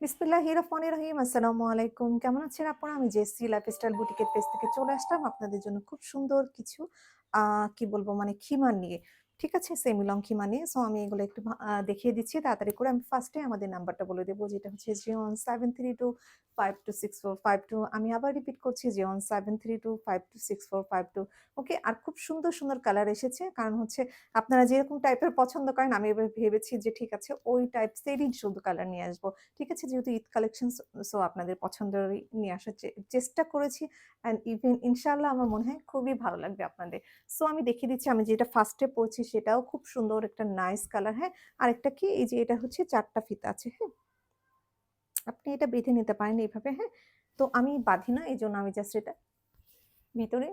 বিসমিল্লাহির রহমানির রহিম আসসালামু আলাইকুম কেমন আছেন আপনারা? আমি জেসি লাইফস্টাইল বুটিকের পেজ থেকে চলে আসলাম। আপনাদের জন্য খুব সুন্দর কিছু কি বলব মানে খিমার নিয়ে। ঠিক আছে সেমি লং খিমা নিয়ে সো আমি এগুলো একটু দেখিয়ে দিচ্ছি। তাড়াতাড়ি করে আমি ফার্স্টে আমাদের নাম্বারটা বলে দেবো, যেটা হচ্ছে zero seven three two five two six four five two আমি আবার রিপিট করছি zero seven three two five two six four five two okay আর খুব সুন্দর সুন্দর কালার এসেছে। কারণ হচ্ছে আপনারা যেরকম টাইপের পছন্দ করেন, আমি এবার ভেবেছি যে ঠিক আছে, ওই টাইপ সেরই শুধু কালার নিয়ে আসব। ঠিক আছে, যেহেতু ঈদ কালেকশন সো আপনাদের পছন্দেরই নিয়ে আসার চেষ্টা করেছি। অ্যান্ড ইভেন ইনশাল্লাহ আমার মনে হয় খুবই ভালো লাগবে আপনাদের। সো আমি দেখিয়ে দিচ্ছি, আমি যেটা ফার্স্টে পড়ছি সেটাও খুব সুন্দর একটা নাইস কালার হ্যাঁ? আরেকটা কি? এই যে এটা হচ্ছে চারটা ফিতা আছে হ্যাঁ? আপনি এটা বেঁধে নিতে পারেন এইভাবে হ্যাঁ? তো আমি বাঁধি না, এই জন্য আমি জাস্ট এটা ভিতরে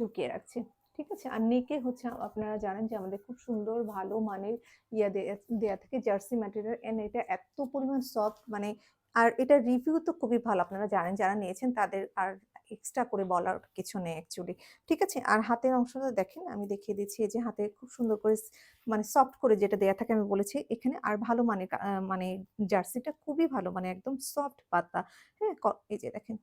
ঢুকিয়ে রাখছি, ঠিক আছে? আর নেকে হচ্ছে আপনারা জানেন যে আমাদের খুব সুন্দর ভালো মানের ইয়া দেয়া দেয়া থাকে জার্সি ম্যাটেরিয়াল এন্ড এটা এত পরিমাণ সফট মানে আর এটা রিভিউ তো খুবই ভালো, আপনারা জানেন, যারা নিয়েছেন তাদের আর এক্সট্রা করে বলার কিছু নেই অ্যাকচুয়ালি ঠিক আছে? আর হাতের অংশটা দেখেন, আমি দেখিয়ে দিচ্ছি যে হাতে খুব সুন্দর করে মানে সফট করে যেটা দেয়া থাকে আমি বলেছি, এখানে আর ভালো মানে মানে জার্সিটা খুবই ভালো মানে একদম সফট পাতা হ্যাঁ? এই যে দেখেন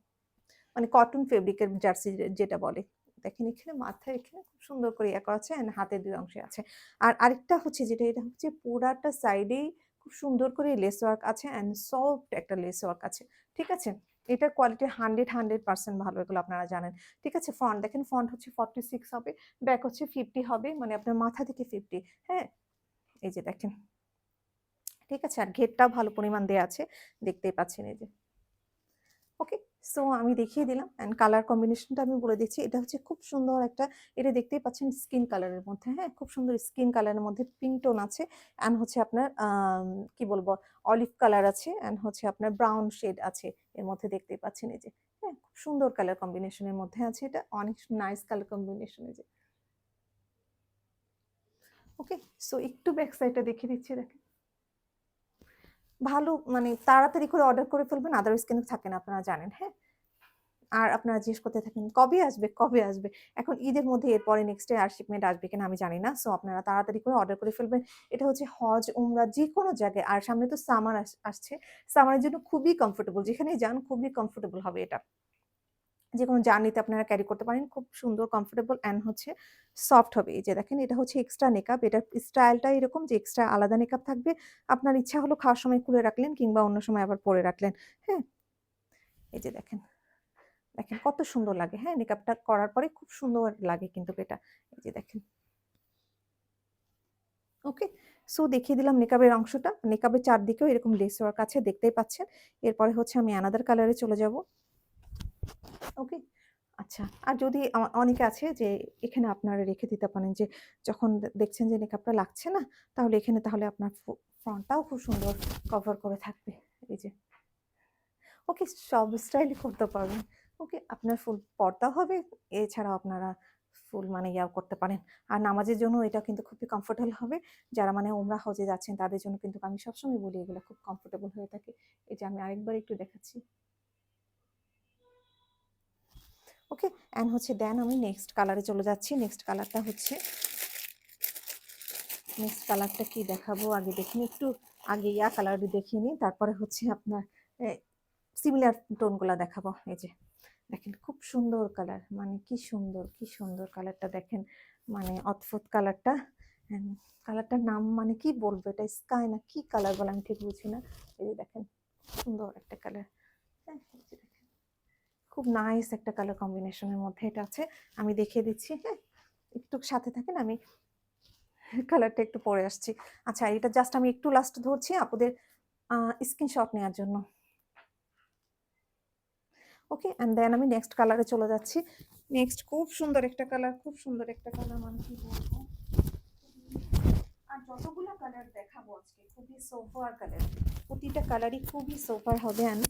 মানে কটন ফেব্রিকের জার্সি যেটা বলে, দেখেন এখানে মাথায় এখানে খুব সুন্দর করে ইয়ে করা আছে and হাতের দুই অংশে আছে। আর আরেকটা হচ্ছে যেটা, এটা হচ্ছে পুরাটা সাইডেই খুব সুন্দর করে লেস ওয়ার্ক আছে অ্যান্ড সফট একটা লেস ওয়ার্ক আছে, ঠিক আছে? এটার কোয়ালিটি হান্ড্রেড হান্ড্রেড পার্সেন্ট ভালো, এগুলো আপনারা জানেন। ঠিক আছে ফ্রন্ট দেখেন ফ্রন্ট হচ্ছে ফর্টি সিক্স হবে ব্যাক হচ্ছে ফিফটি হবে মানে আপনার মাথা থেকে ফিফটি হ্যাঁ? এই যে দেখেন। ঠিক আছে, আর ঘেরটাও ভালো পরিমাণ দেওয়া আছে, দেখতেই পাচ্ছেন এই যে। ওকে সো আমি দেখিয়ে দিলাম অ্যান্ড কালার কম্বিনেশনটা আমি বলে দিচ্ছি। এটা হচ্ছে খুব সুন্দর একটা, এটা দেখতেই পাচ্ছেন স্কিন কালারের মধ্যে হ্যাঁ? খুব সুন্দর স্কিন কালারের মধ্যে পিঙ্ক টোন আছে অ্যান্ড হচ্ছে আপনার কি বলব অলিভ কালার আছে অ্যান্ড হচ্ছে আপনার ব্রাউন শেড আছে এর মধ্যে দেখতেই পাচ্ছেন এই যে হ্যাঁ? খুব সুন্দর কালার কম্বিনেশনের মধ্যে আছে এটা, অনেক নাইস কালার কম্বিনেশন এই যে। ওকে সো একটু ব্যাক সাইডটা দেখিয়ে দিচ্ছি, দেখেন। ভালো মানে তাড়াতাড়ি করে অর্ডার করে ফেলবেন আদারওয়াইজ কিন্তু থাকে না, আপনারা জানেন হ্যাঁ? আর আপনারা জিজ্ঞেস করতে থাকেন, কবে আসবে? কবে আসবে? এখন ঈদের মধ্যে এরপরে নেক্সট ডে আর শিপমেন্ট আসবে কিনা আমি জানি না সো আপনারা তাড়াতাড়ি করে অর্ডার করে ফেলবেন। এটা হচ্ছে হজ, উমরা যে কোনো জায়গায়, আর সামনে তো সামার আসছে। সামারের জন্য খুবই কমফোর্টেবল যেখানেই যান খুবই কমফোর্টেবল হবে এটা। যে কোনো জার্নিতে আপনারা ক্যারি করতে পারেন। খুব সুন্দর কমফোর্টেবল অ্যান্ড হচ্ছে সফট হবে। এই যে দেখেন, এটা হচ্ছে এক্সট্রা মেকআপ এটার স্টাইলটা এরকম যে এক্সট্রা আলাদা মেকআপ থাকবে। আপনার ইচ্ছা হলো খাওয়ার সময় খুলে রাখলেন কিংবা অন্য সময় আবার পরে রাখলেন। হ্যাঁ? এই যে দেখেন দেখেন কত সুন্দর লাগে। হ্যাঁ? মেকআপটা করার পরে খুব সুন্দর লাগে কিন্তু এটা। এই যে দেখেন। ওকে সো দেখিয়ে দিলাম মেকআপের অংশটা। মেকআপের চারদিকেও এরকম লেস ওয়ার্ক আছে, দেখতেই পাচ্ছেন। এরপরে হচ্ছে আমি অ্যানাদার কালারে চলে যাব। ওকে? আচ্ছা। আর যদি অনেকে আছে যে এখানে আপনারা রেখে দিতে পারেন যে যখন দেখছেন যে মেকআপটা লাগছে না, তাহলে এখানে তাহলে আপনার ফ্রন্টটাও খুব সুন্দর কভার করে থাকবে। এই যে। ওকে, সব স্টাইলই করতে পারবেন। ওকে, আপনার ফুল পর্দা হবে, এছাড়াও আপনারা ফুল মানে ইয়াও করতে পারেন। আর নামাজের জন্য এটা কিন্তু খুবই কমফোর্টেবল হবে। যারা মানে ওমরা হজে যাচ্ছেন তাদের জন্য কিন্তু আমি সবসময় বলি এগুলো খুব কমফোর্টেবল হয়ে থাকে। এই যে আমি আরেকবার একটু দেখাচ্ছি। ওকে? অ্যান্ড হচ্ছে দেন আমি নেক্সট কালারে চলে যাচ্ছি। নেক্সট কালারটা হচ্ছে নেক্সট কালারটা কি দেখাবো? আগে দেখিনি, একটু আগে ইয়া কালার দেখিয়ে নিই। তারপরে হচ্ছে আপনার সিমিলার টোনগুলা দেখাবো। এই যে, দেখেন খুব সুন্দর কালার মানে কি সুন্দর কি সুন্দর কালারটা দেখেন। মানে অদ্ভুত কালারটা কালারটার নাম মানে কি বলব? এটা স্কাই না কি কালার বলে আমি ঠিক বুঝি না। এই যে দেখেন, সুন্দর একটা কালার হ্যাঁ দেখেন। খুব নাইস একটা কালার কম্বিনেশনের মধ্যে এটা আছে। আমি দেখিয়ে দিচ্ছি হ্যাঁ? একটু সাথে থাকেন, আমি কালারটা একটু পরে আসছি। আচ্ছা এটা জাস্ট আমি একটু লাস্ট ধরছি আপুদের স্ক্রিনশট নেওয়ার জন্য। ওকে অ্যান্ড দেন আমি নেক্সট কালারে চলে যাচ্ছি। নেক্সট খুব সুন্দর একটা কালার খুব সুন্দর একটা কালার মানে কি বলব? আর যতগুলো কালার দেখাবো আজকে, খুবই সোফার কালার প্রতিটা কালারই খুবই সোফার হবে অ্যান্ড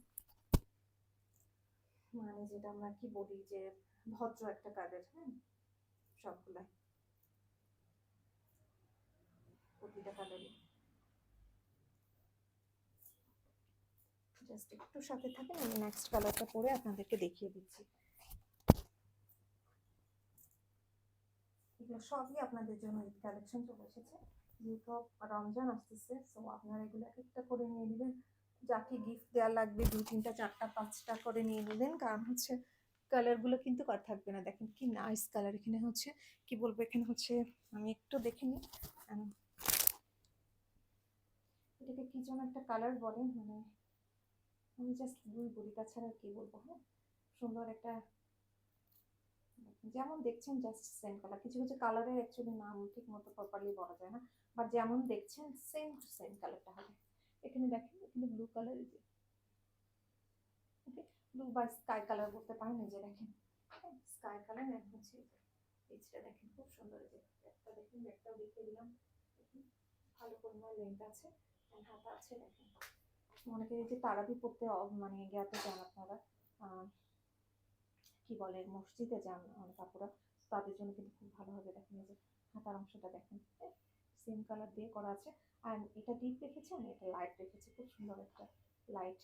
মানে যেটা আমরা কি বলি যে ভদ্র একটা কালার হ্যাঁ? সবগুলাই। প্রতিটা কালারই জাস্ট একটু সাথে থাকেন, আমি নেক্সট কালারটা পরে আপনাদেরকে দেখিয়ে দিচ্ছি। এগুলো সবই আপনাদের জন্য ঈদ কালেকশন চলে এসেছে। যেহেতু রমজান আসতেছে সো আপনারা এগুলো এক একটা করে নিয়ে নেবেন। যাকে গিফট দেওয়া লাগবে দু তিনটা, চারটা, পাঁচটা করে নিয়ে নেবেন। কারণ হচ্ছে কালারগুলো কিন্তু আর থাকবে না। দেখেন কি নাইস কালার এখানে হচ্ছে। কি বলব? এখানে হচ্ছে আমি একটু দেখে নিই। এটাকে কি যেন একটা কালার বলে মানে আমি জাস্ট দুই বলি, তাছাড়া কি বলব? হ্যাঁ? সুন্দর একটা, যেমন দেখছেন জাস্ট সেম কালার কিছু কিছু কালারের অ্যাকচুয়ালি নাম ঠিক মতো প্রপারলি বলা যায় না। বাট যেমন দেখছেন সেম সেম কালারটা হবে। এখানে দেখেন, এখানে ব্লু কালার যে। ওকে ব্লু বা স্কাই কালার বলতে পারেন, এই যে দেখেন। স্কাই কালার এখন হচ্ছে পেজটা দেখেন, খুব সুন্দর এই যে। ব্যাগটা দেখেন ব্যাগটাও দেখিয়ে দিলাম। ভালো পরিমাণ লেন্থ আছে হাতা আছে, দেখেন। অনেকে এই যে তারাবি পড়তে মানে ইয়াতে যান আপনারা। কি বলে, মসজিদে যান আপুরা। তাদের জন্য কিন্তু খুব ভালো হবে। দেখেন এই যে হাতার অংশটা দেখেন। সেম কালার দিয়ে করা আছে। আর এটা ডিপ রেখেছেন এটা লাইট রেখেছে খুব সুন্দর একটা লাইট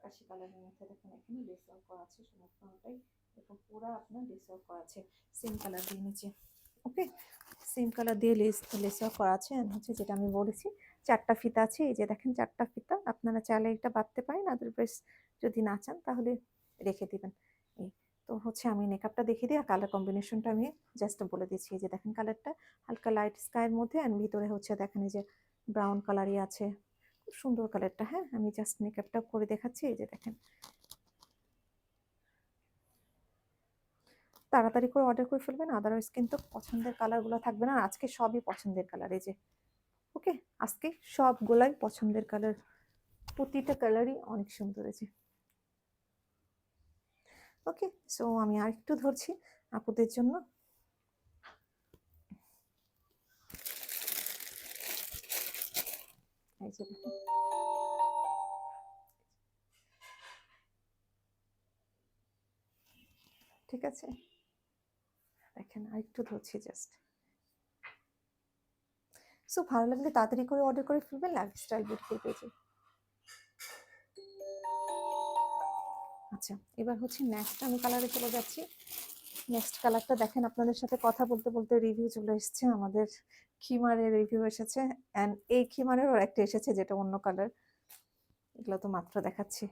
কাশি কালারের মধ্যে। দেখুন, এখানে লেস ওয়ার্ক করা আছে সমস্তটাই এরকম পুরো আপনার লেস ওয়ার্ক করা আছে। সেম কালার দিয়ে নিচে। ওকে সেম কালার দিয়ে লেস লেস ওয়ার্ক করা আছে। And হচ্ছে যেটা আমি বলেছি, চারটা ফিতা আছে। এই যে দেখেন, চারটা ফিতা। আপনারা চাইলে এটা বাঁধতে পারেন। আদারওয়াইজ যদি না চান, তাহলে রেখে দিবেন। তো হচ্ছে আমি মেকআপটা দেখিয়ে দিই আর কালার কম্বিনেশনটা আমি জাস্ট বলে দিচ্ছি। যে দেখেন কালারটা হালকা লাইট স্কাইয়ের মধ্যে অ্যান্ড ভিতরে হচ্ছে দেখেন এই যে ব্রাউন কালারই আছে। খুব সুন্দর কালারটা হ্যাঁ? আমি জাস্ট মেকআপটা করে দেখাচ্ছি, এই যে দেখেন। তাড়াতাড়ি করে অর্ডার করে ফেলবেন আদারওয়াইজ কিন্তু পছন্দের কালারগুলো থাকবে না। আজকে সবই পছন্দের কালার এই যে। ওকে আজকে সবগুলাই পছন্দের কালার প্রতিটা কালারই অনেক সুন্দর হয়েছে ওকে সো আমি আর একটু ধরছি আপুদের জন্য। ঠিক আছে? দেখেন আর একটু ধরছি জাস্ট সো ভালো লাগলে তাড়াতাড়ি করে অর্ডার করে ফেলবেন লাইফস্টাইল বুটিকের পেজে। আচ্ছা এবার হচ্ছে নেক্সট আমি কালারে চলে যাচ্ছি। নেক্সট কালারটা দেখেন, আপনাদের সাথে কথা বলতে বলতে রিভিউ চলে এসেছে। আমাদের খিমারের রিভিউ এসেছে। অ্যান্ড এই খিমারেরও একটা এসেছে যেটা অন্য কালার এগুলো তো মাত্র দেখাচ্ছি।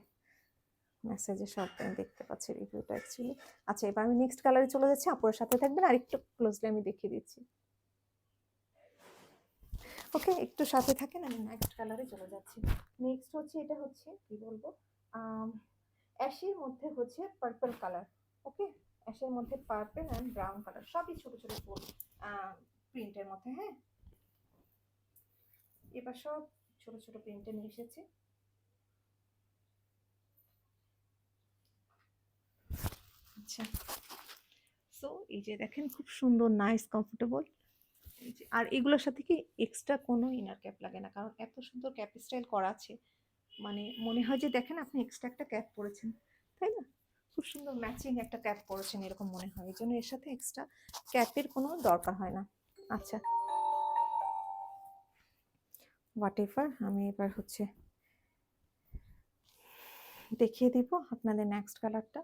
মেসেজে সব আমি দেখতে পাচ্ছি রিভিউটা অ্যাকচুয়ালি আচ্ছা এবার আমি নেক্সট কালারে চলে যাচ্ছি। আপুরের সাথে থাকবেন, আর একটু ক্লোজলি আমি দেখিয়ে দিচ্ছি। ওকে একটু সাথে থাকেন, আমি নেক্সট কালারে চলে যাচ্ছি। নেক্সট হচ্ছে, এটা হচ্ছে, কি বলব? অ্যাশের মধ্যে হচ্ছে পার্পল কালার ওকে অ্যাশের মধ্যে পার্পল অ্যান্ড ব্রাউন কালার সবই ছোট ছোট ফুল প্রিন্টের মধ্যে হ্যাঁ? এবার সব ছোট ছোট প্রিন্টে নিয়ে এসেছে। আচ্ছা সো এই যে দেখেন খুব সুন্দর নাইস কমফোর্টেবল আর এগুলোর সাথে কি এক্সট্রা কোনো ইনার ক্যাপ লাগে না? কারণ এত সুন্দর ক্যাপ স্টাইল করা আছে। মানে মনে হয় যে দেখেন আপনি এক্সট্রা একটা ক্যাপ পরেছেন, তাই না? খুব সুন্দর ম্যাচিং একটা ক্যাপ পরেছেন এরকম মনে হয় এই জন্য এর সাথে এক্সট্রা ক্যাপের কোনো দরকার হয় না। আচ্ছা। হোয়াট এভার আমি এবার হচ্ছে দেখিয়ে দিব আপনাদের নেক্সট কালারটা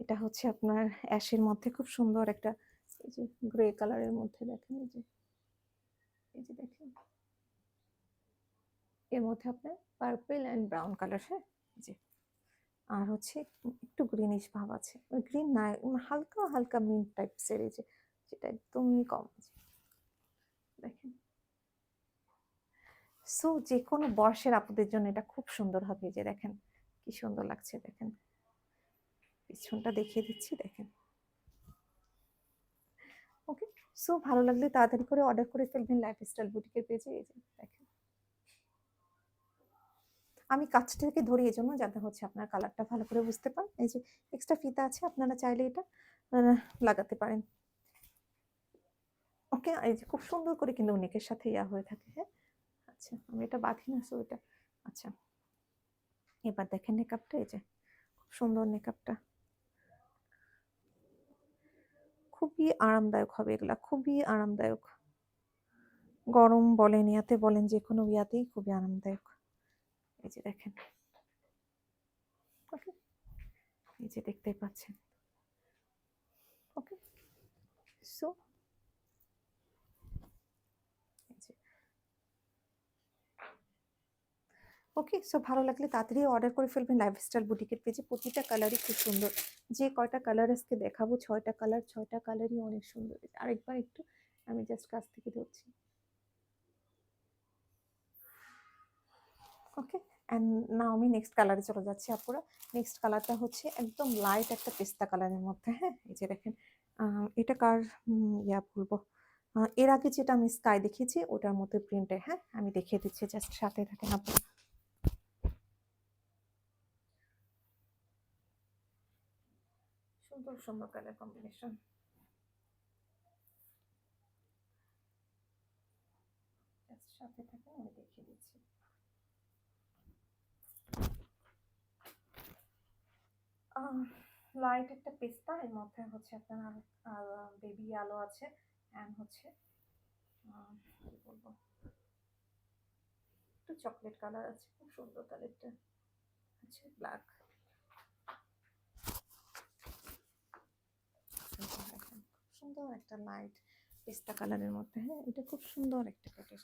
এটা হচ্ছে আপনার অ্যাশের মধ্যে খুব সুন্দর একটা, এই যে গ্রে কালারের মধ্যে দেখেন, এই যে এই যে দেখেন। এর মধ্যে আপনার পার্পল অ্যান্ড ব্রাউন কালার হ্যাঁ? যে আর হচ্ছে একটু গ্রিনিশ ভাব আছে। গ্রিন না হালকা হালকা মিন্ট টাইপসের এই যে, যেটা একদমই কম আছে। দেখেন। সো যে কোনো বয়সের আপুদের জন্য এটা খুব সুন্দর হবে যে, দেখেন। কি সুন্দর লাগছে, দেখেন। পিছনটা দেখিয়ে দিচ্ছি, দেখেন। ওকে সো ভালো লাগলে তাড়াতাড়ি করে অর্ডার করে ফেলবেন লাইফস্টাইল বুটিকের পেজে এই দেখেন। আমি কাছ থেকে ধরি এই জন্য যাতে হচ্ছে আপনার কালারটা ভালো করে বুঝতে পারেন। এই যে এক্সট্রা ফিতা আছে, আপনারা চাইলে এটা লাগাতে পারেন। ওকে এই যে খুব সুন্দর করে কিন্তু নেকের সাথে ইয়া হয়ে থাকে হ্যাঁ? আচ্ছা আমি এটা বাঁধি না সো এটা আচ্ছা। এবার দেখেন মেকআপটা এই যে খুব সুন্দর মেকআপটা খুবই আরামদায়ক হবে এগুলা, খুবই আরামদায়ক। গরম বলেন, ইয়াতে বলেন যে কোনো ইয়াতেই খুবই আরামদায়ক। এই যে দেখেন। ওকে এই যে দেখতেই পাচ্ছেন। ওকে সো ওকে সো ভালো লাগলে তাড়াতাড়ি অর্ডার করে ফেলবেন লাইফস্টাইল বুটিকের পেজে। প্রতিটা কালারই খুব সুন্দর। যে কয়টা কালার আজকে দেখাবো, ছয়টা কালার ছয়টা কালারই অনেক সুন্দর। আরেকবার একটু, আমি জাস্ট কাছ থেকে ধরছি। ওকে অ্যান্ড না আমি নেক্সট কালারে চলে যাচ্ছি আপুরা। নেক্সট কালারটা হচ্ছে একদম লাইট একটা পেস্তা কালারের মধ্যে হ্যাঁ? এই যে দেখেন এটা কার ইয়া বলব? এর আগে যেটা আমি স্কাই দেখিয়েছি, ওটার মধ্যে প্রিন্টে হ্যাঁ? আমি দেখিয়ে দিচ্ছি জাস্ট সাথে থাকেন আপুরা। সুন্দর সুন্দর কালার কম্বিনেশন সাথে থাকেন, আমি দেখিয়ে দিচ্ছি। লাইট একটা পেস্তা, এর মধ্যে হচ্ছে আপনার বেবি আলো আছে অ্যান্ড হচ্ছে কি বলব? একটু চকলেট কালার আছে, খুব সুন্দর কালারটা আছে ব্ল্যাক সুন্দর একটা লাইট পেস্তা কালারের মধ্যে হ্যাঁ এটা খুব সুন্দর একটা কালার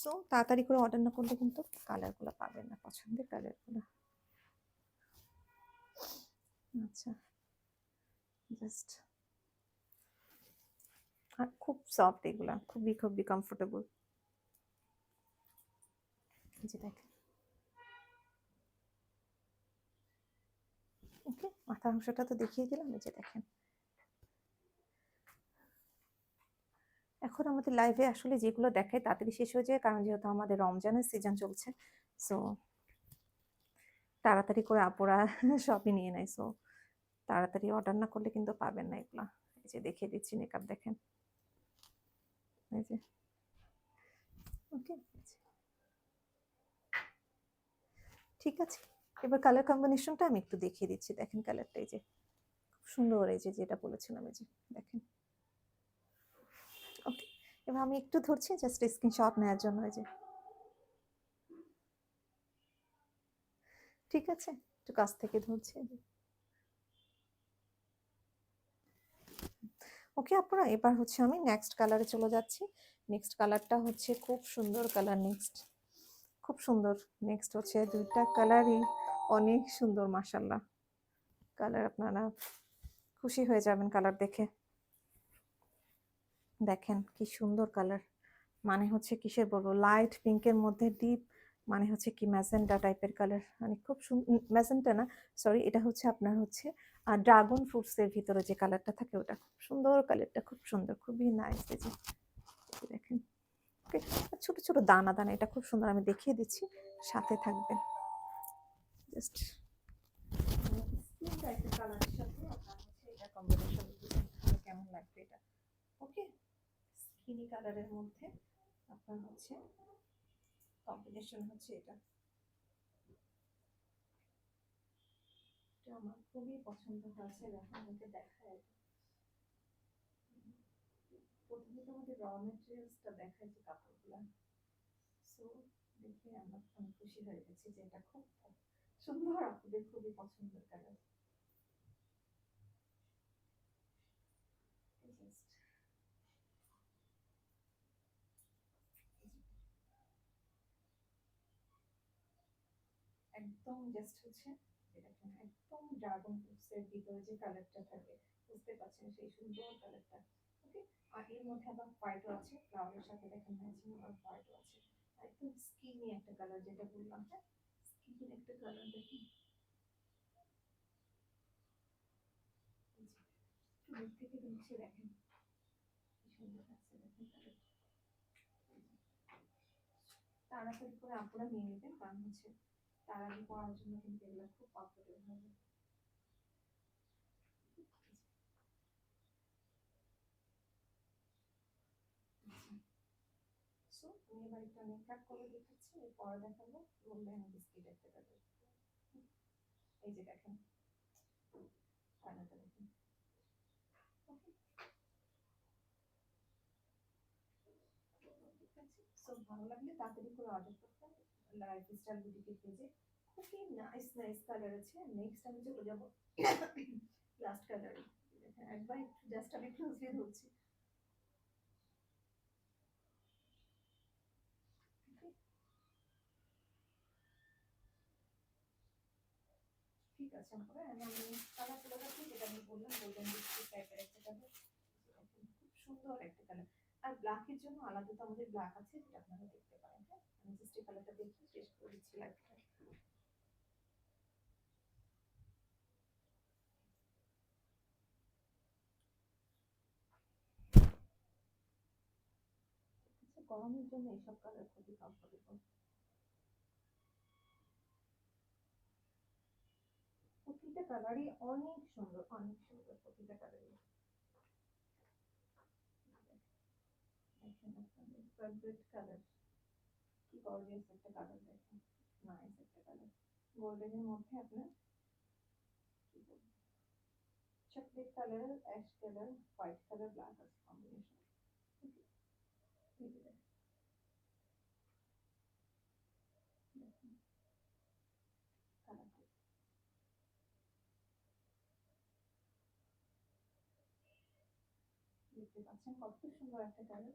সো তাড়াতাড়ি করে অর্ডার না করলে কিন্তু কালারগুলো পাবেন না, পছন্দের কালারগুলো আচ্ছা জাস্ট আর খুব সফট এগুলা, খুবই খুবই কমফোর্টেবল যে দেখেন। ওকে, মাথার অংশটা তো দেখিয়ে দিলাম, এই যে দেখেন। এখন আমাদের লাইভে আসলে যেগুলো দেখায় তাড়াতাড়ি শেষ হয়ে যায়, কারণ যেহেতু আমাদের রমজানের সিজন চলছে সো তাড়াতাড়ি করে আপুরা সবই নিয়ে নেয় সো তাড়াতাড়ি অর্ডার না করলে কিন্তু পাবেন না এগুলা। এই যে দেখিয়ে দিচ্ছি মেকআপ দেখেন। এই যে। ওকে ঠিক আছে, এবার কালার কম্বিনেশনটা আমি একটু দেখিয়ে দিচ্ছি। দেখেন কালারটা এই যে। খুব সুন্দর এই যে, যেটা বলেছিলাম এই যে। দেখেন। ওকে এবার আমি একটু ধরছি জাস্ট স্ক্রিনশট নেওয়ার জন্য এই যে। ঠিক আছে, একটু কাছ থেকে ধরছি এই যে ওকে আপনারা এবার হচ্ছে আমি নেক্সট কালারে চলে যাচ্ছি। নেক্সট কালারটা হচ্ছে খুব সুন্দর কালার নেক্সট খুব সুন্দর। নেক্সট হচ্ছে দুইটা কালারই অনেক সুন্দর মাসাল্লাহ কালার আপনারা খুশি হয়ে যাবেন কালার দেখে। দেখেন কি সুন্দর কালার মানে হচ্ছে কিসের বলব? লাইট পিঙ্কের মধ্যে ডিপ মানে হচ্ছে কি ম্যাজেন্টা টাইপের কালার মানে খুব সুন্দর ম্যাজেন্টা না সরি এটা হচ্ছে আপনার হচ্ছে ড্রাগন ফ্রুটসের ভিতরে যে কালারটা থাকে ওটা খুব সুন্দর কালারটা খুব সুন্দর, খুবই নাইস এই যে দেখেন ওকে ছোট ছোট দানা দানা, এটা খুব সুন্দর আমি দেখিয়ে দিচ্ছি, সাথে থাকবেন জাস্ট কালারের সাথে আপনার কেমন লাগবে এটা ওকে স্কিনি কালারের মধ্যে আপনার হচ্ছে কম্বিনেশন হচ্ছে এটা। আমার খুবই পছন্দ হয়েছে, এখন আমাকে দেখায়। প্রথমে তো আমাদের র মেটেরিয়ালসটা দেখায় যে কাপড়গুলো। সো দেখে আমরা অনেক খুশি হয়ে গেছি যে এটা খুব সুন্দর, আপনাদের খুবই পছন্দের কালার জাস্ট একদম জাস্ট হচ্ছে দেখেন একদম ড্রাগন ফ্রুটসের ভিতরে যে কালারটা থাকে বুঝতে পারছেন? সেই সুন্দর কালারটা ওকে আর এর মধ্যে আবার হোয়াইটও আছে ফ্লাওয়ারের সাথে দেখেন ম্যাচিং আর হোয়াইটও আছে। একদম স্কিনি একটা কালার যেটা বললাম হ্যাঁ? স্কিনি একটা কালার দেখেন। দূর থেকে দেখছে তাড়াতাড়ি করে আপনারা নিয়ে নেবেন, কারণ হচ্ছে তার আগে পড়ার জন্য কিন্তু এগুলো খুব কমফোর্টেবল হবে। আমি এবার একটা মেকআপ করে দেখাচ্ছি দেখাবো। গোল্ডেন বিস্কিট একটা কালার এই যে দেখেন ভালো লাগলে তাড়াতাড়ি করে অর্ডার করতে লাইফ স্টাইল বুটিকের পেজে খুবই নাইস নাইস কালার আছে। নেক্সট আমি চলে যাব। লাস্ট কালার একবার একটু জাস্ট আমি ক্লোজলি ধরছি। ঠিক আছে। আমি কালার যেটা একটা খুব সুন্দর একটা কালার আর ব্ল্যাকের জন্য আলাদা তো আমাদের ব্ল্যাক আছে, যেটা আপনারা দেখতে পারেন হ্যাঁ? আমি জাস্ট এই কালারটা দেখি, শেষ করে দিচ্ছি লাইভটা গরমের জন্য এইসব কালার খুবই কমফোর্টেবল প্রতিটা কালারই অনেক সুন্দর অনেক সুন্দর প্রতিটা কালারই দেখেন আপনাদের ফেভারিট কালার কি গর্জিয়াস একটা কালার দেখেন নাইস একটা কালার গোল্ডেনের মধ্যে আপনার কি বলব chocolate colour ash colour white colour black আছে কম্বিনেশন এই যে দেখেন দেখেন কালারটা দেখতে পাচ্ছেন কত সুন্দর একটা কালার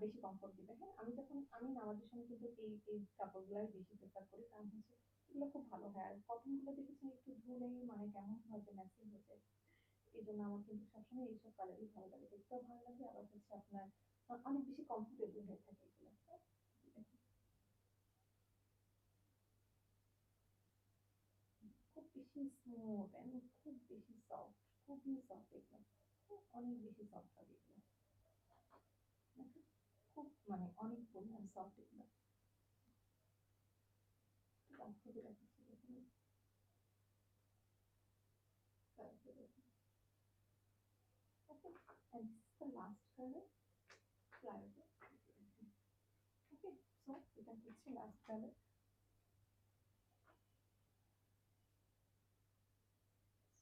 বেশি কমফোর্ট দিবে। হ্যাঁ আমি যখন, আমি নামাজের সময় কিন্তু এই এই কাপড়গুলাই বেশি প্রেফার করি। কারণ হচ্ছে এগুলো খুব ভালো হয়। আর কটনগুলো দেখেছি একটু ধুলেই মানে কেমন হয় যে ম্যাচিং হয়ে যায় এই জন্য আমার কিন্তু সবসময় এইসব কালারই ভালো লাগে। দেখতেও ভালো লাগে, আবার হচ্ছে আপনার অনেক বেশি কমফোর্টেবল হয়ে থাকে এগুলো। খুব বেশি স্মুথ এন্ড খুব বেশি সফট খুবই সফট এগুলো। অনেক বেশি সফট হবে এগুলো দেখেন, খুব মানে অনেক পরিমাণ সফট এগুলো কমফোর্টেবল রাখছি দেখুন তারপরে দেখুন Okay, and this is the last color, flower. Okay, so এটা হচ্ছে last color.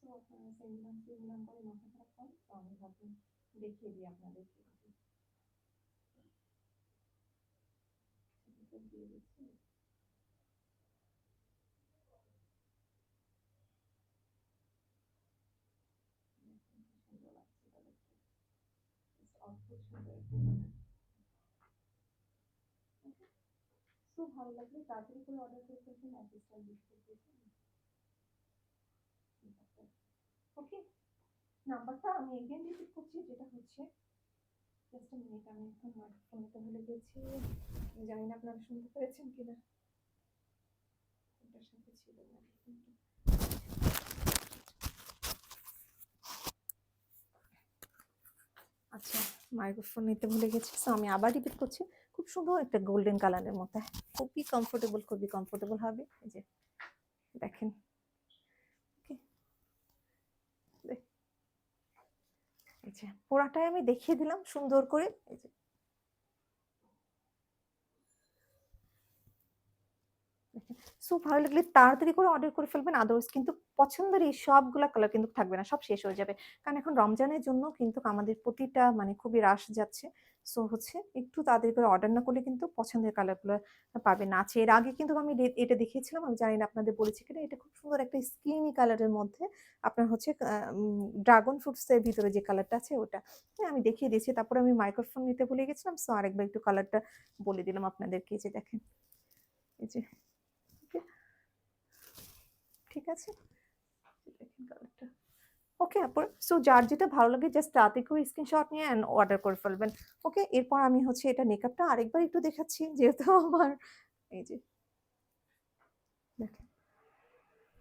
So আপনারা সেমিনার সেমিনার করে মাথা খারাপ করেন তো আমি ভাবলাম দেখিয়ে দিই আপনাদেরকে একটু। সেটাকে দিয়ে দিচ্ছি দেখুন কি সুন্দর লাগছে কালারটা Just সো ভালো লাগলে। তাড়াতাড়ি করে অর্ডার করে ওকে নাম্বারটা আমি এগেন রিপিট করছি, যেটা হচ্ছে ভুলে গেছি জানি না আপনারা মাইক্রোফোনটা আচ্ছা মাইক্রোফোন নিতে ভুলে গেছি। সো আমি আবার রিপিট করছি। খুব সুন্দর একটা গোল্ডেন কালারের মধ্যে খুবই কমফোর্টেবল খুবই কমফোর্টেবল হবে। এই যে, দেখেন Okay. দেখ- এই যে পোড়াটাই আমি দেখিয়ে দিলাম সুন্দর করে, এই যে। সো ভালো লাগলে তাড়াতাড়ি করে অর্ডার করে ফেলবেন আদার্স কিন্তু পছন্দের এই সবগুলা কালার কিন্তু থাকবে না, সব শেষ হয়ে যাবে। কারণ এখন রমজানের জন্য কিন্তু আমাদের প্রতিটা মানে খুবই রাশ যাচ্ছে। সো হচ্ছে একটু তাড়াতাড়ি করে অর্ডার না করলে কিন্তু পছন্দের কালারগুলো পাবেন। না আছে এর আগে কিন্তু আমি এটা দেখিয়েছিলাম, আমি জানি না আপনাদের বলেছি কিনা। এটা খুব সুন্দর একটা স্কিনি কালারের মধ্যে আপনার হচ্ছে ড্রাগন ফ্রুটসের ভিতরে যে কালারটা আছে ওটা। হ্যাঁ আমি দেখিয়ে দিয়েছি, তারপরে আমি মাইক্রোফোন নিতে ভুলে গেছিলাম। সো আরেকবার একটু কালারটা বলে দিলাম আপনাদেরকে, এই যে দেখেন। এই যে? ঠিক আছে? দেখেন কালারটা ওকে আপর সো যার যেটা ভালো লাগে জাস্ট তাতে করে স্ক্রিনশট নিয়ে অ্যান্ড অর্ডার করে ফেলবেন। ওকে এরপর আমি হচ্ছে এটা মেকআপটা আরেকবার একটু দেখাচ্ছি, যেহেতু আমার, এই যে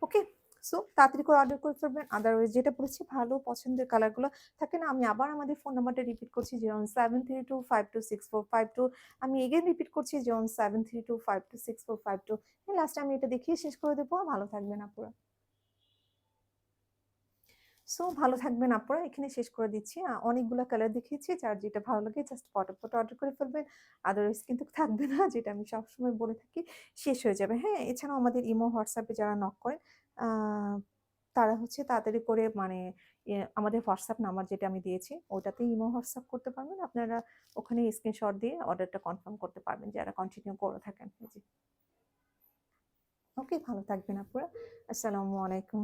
ওকে সো তাড়াতাড়ি করে অর্ডার করে ফেলবেন। আদারওয়াইজ যেটা বলেছি, ভালো পছন্দের কালারগুলো থাকে না, আমি আবার আমাদের ফোন নাম্বারটা রিপিট করছি zero seven three two five two six four five two আমি এগেন রিপিট করছি zero seven three two five two six four five two last আমি এটা দেখিয়ে শেষ করে দেবো। ভালো থাকবেন আপুরা। সো ভালো থাকবেন আপনারা এখানে শেষ করে দিচ্ছি। অনেকগুলো কালার দেখিয়েছি। যার যেটা ভালো লাগে জাস্ট ফটাফট অর্ডার করে ফেলবেন। আদারওয়াইজ কিন্তু থাকবে না যেটা আমি সবসময় বলে থাকি শেষ হয়ে যাবে। হ্যাঁ? এছাড়াও আমাদের ইমো, হোয়াটসঅ্যাপে যারা নক করেন তারা হচ্ছে তাড়াতাড়ি করে মানে আমাদের হোয়াটসঅ্যাপ নাম্বার যেটা আমি দিয়েছি ওটাতেই ইমো, হোয়াটসঅ্যাপ করতে পারবেন। আপনারা ওখানে স্ক্রিনশট দিয়ে অর্ডারটা কনফার্ম করতে পারবেন যারা কন্টিনিউ করে থাকেন। ওকে, ভালো থাকবেন আপনারা আসসালামু আলাইকুম।